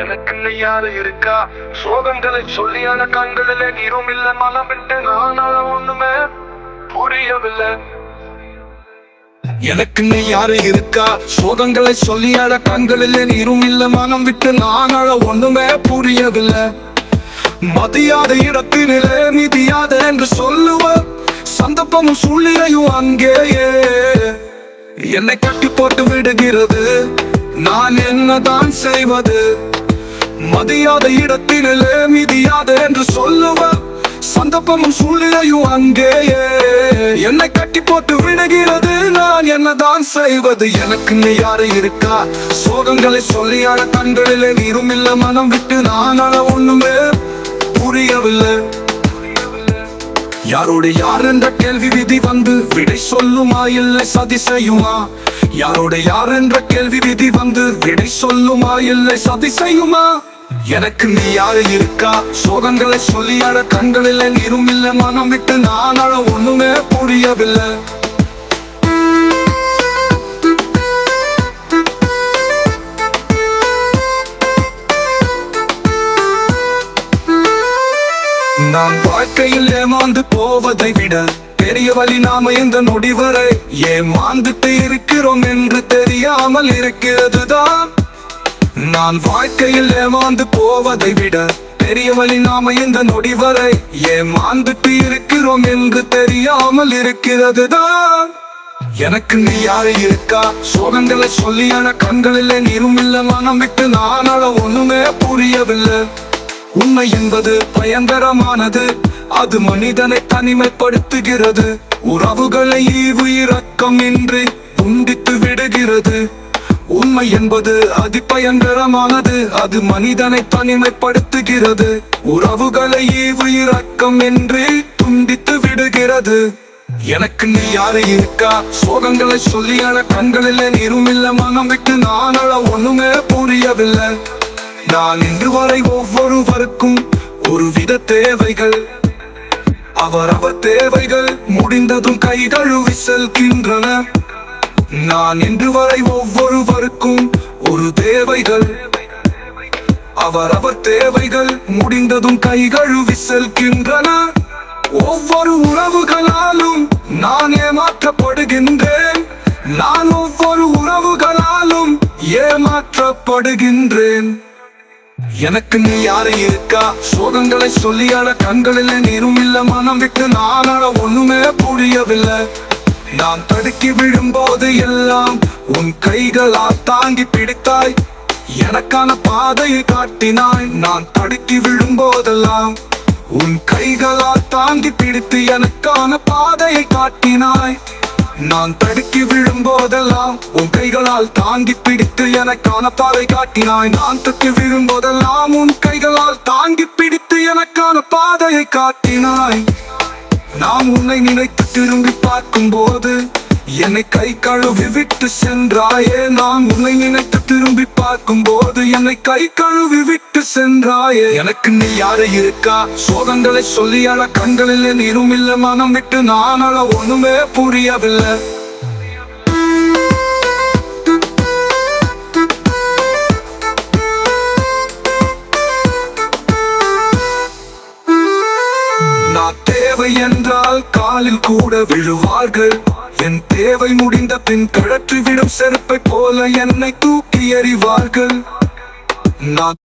எனக்குன்னு யாரு இருக்கா? சோகங்களை சொல்லியான கண்களில நீரும் இல்ல மனம் விட்டு நான் ஒண்ணுமே புரியவில்லை. எனக்குன்னு யாரு இருக்கா? சோகங்களை சொல்லியாட கண்களில் நீரும் இல்ல மனம் விட்டு நான் அழ ஒண்ணுமே புரியவில்லை. மதியாத இடத்தினிலே மிதியாத என்று சொல்லுவ சந்தர்ப்பமும் சூழ்நிலையும் அங்கேயே. என்னை கட்டி போட்டு விடுகிறது நான் என்னதான் செய்வது? மதியாத இடத்தினிலே மிதியாத என்று சொல்லுவர். சந்தர்ப்பமும் சூழ்நிலையும் அங்கேயே. என்னை கட்டி போட்டு விடுகிறது நான் என்னதான் செய்வது? எனக்கு நீ யாரு இருக்கா? சோகங்களை சொல்லியான கண்களிலே நீரும் இல்ல மனம் விட்டு நான் ஒண்ணுமே புரியவில்லை. யாரோட யார் என்ற கேள்வி விதி வந்து விடை சொல்லுமா? இல்லை சதி செய்யுமா? யாரோட யார் என்ற கேள்வி விதி வந்து விடை சொல்லுமா? இல்லை சதி செய்யுமா? எனக்கு நீ யாரு இருக்கா? சோகங்களை சொல்லியாட கண்களில் நீரும் இல்ல மனம் விட்டு நான் அழ ஒண்ணுமே புரியவில்லை. நான் வாழ்க்கையில் ஏமாந்து போவதை விட பெரிய வழி நாம இந்த நொடி வரை ஏமாந்துட்டு இருக்கிறோம் என்று தெரியாமல் இருக்கிறதுதான் நான் வாழ்க்கையில் ஏமாந்து போவதை விட பெரியவழி நாம இந்த நொடி வரை ஏமாந்துட்டு இருக்கிறோம் என்று தெரியாமல் இருக்கிறதுதான். எனக்கு நீ யாரு இருக்கா? சோகங்களை சொல்லியான கண்களில் நீரும் இல்ல மனம் விட்டு நான் அழ ஒண்ணுமே புரியவில்லை. உண்மை என்பது பயங்கரமானது. அது மனிதனை தனிமைப்படுத்துகிறது. உறவுகளை ஈவு இரக்கம் இன்றி துண்டித்து விடுகிறது. உண்மை என்பது அதிபயங்கரமானது. அது மனிதனை தனிமைப்படுத்துகிறது. உறவுகளை ஈவு இரக்கம் துண்டித்து விடுகிறது. எனக்கு நீ யாரு இருக்கா? சோகங்களை சொல்லியான கண்களில் நீரும் இல்ல மனம் விட்டு நான் ஒண்ணுமே புரியவில்லை. நான் இன்று வரை ஒவ்வொருவருக்கும் ஒரு வித தேவைகள். அவரவர் தேவைகள் முடிந்ததும் கைதழுவி செல்கின்றன. நான் இன்று வரை ஒவ்வொருவருக்கும் ஒரு தேவைகள். அவரவர் தேவைகள் முடிந்ததும் கை கழுவி செல்கின்றன ஒவ்வொரு உறவுகளாலும் நான் ஏமாற்றப்படுகின்றேன். நான் ஒவ்வொரு உறவுகளாலும் ஏமாற்றப்படுகின்றேன். எனக்கு நீ யாரு இருக்கா? சோகங்களை சொல்லியாட கண்களில் நீரும் இல்ல மனம் விட்டு நான் அழ ஒண்ணுமே புரியவில்லை. நான் தடுக்கி விழும்போது எல்லாம் உன் கைகளால் தாங்கி பிடித்தாய். எனக்கான பாதையை காட்டினாய். நான் தடுக்கி விழும்போதெல்லாம் உன் கைகளால் தாங்கி பிடித்து எனக்கான பாதையை காட்டினாய். நான் தடுக்கி விழும்போதெல்லாம் உன் கைகளால் தாங்கி பிடித்து எனக்கான பாதை காட்டினாய். நான் தடுக்கி விழும்போதெல்லாம் உன் கைகளால் தாங்கி பிடித்து எனக்கான பாதையை காட்டினாய். நான் உன்னை நினைத்து திரும்பி பார்க்கும்போது என்னை கை கழுவி விட்டு சென்றாயே. நான் உன்னை நினைத்து திரும்பி பார்க்கும்போது என்னை கை கழுவி விட்டு சென்றாயே. எனக்கு நீ யாரு இருக்கா? சோகங்களை சொல்லி அழ கண்களில் நீரும் இல்ல மனம் விட்டு நான் அழ ஒண்ணுமே புரியவில்லை. தேவை என்றால் காலில் கூட விழுவார்கள். என் தேவை முடிந்த பின் கழற்றிவிடும் செருப்பை போல என்னை தூக்கி எறிவார்கள். நான்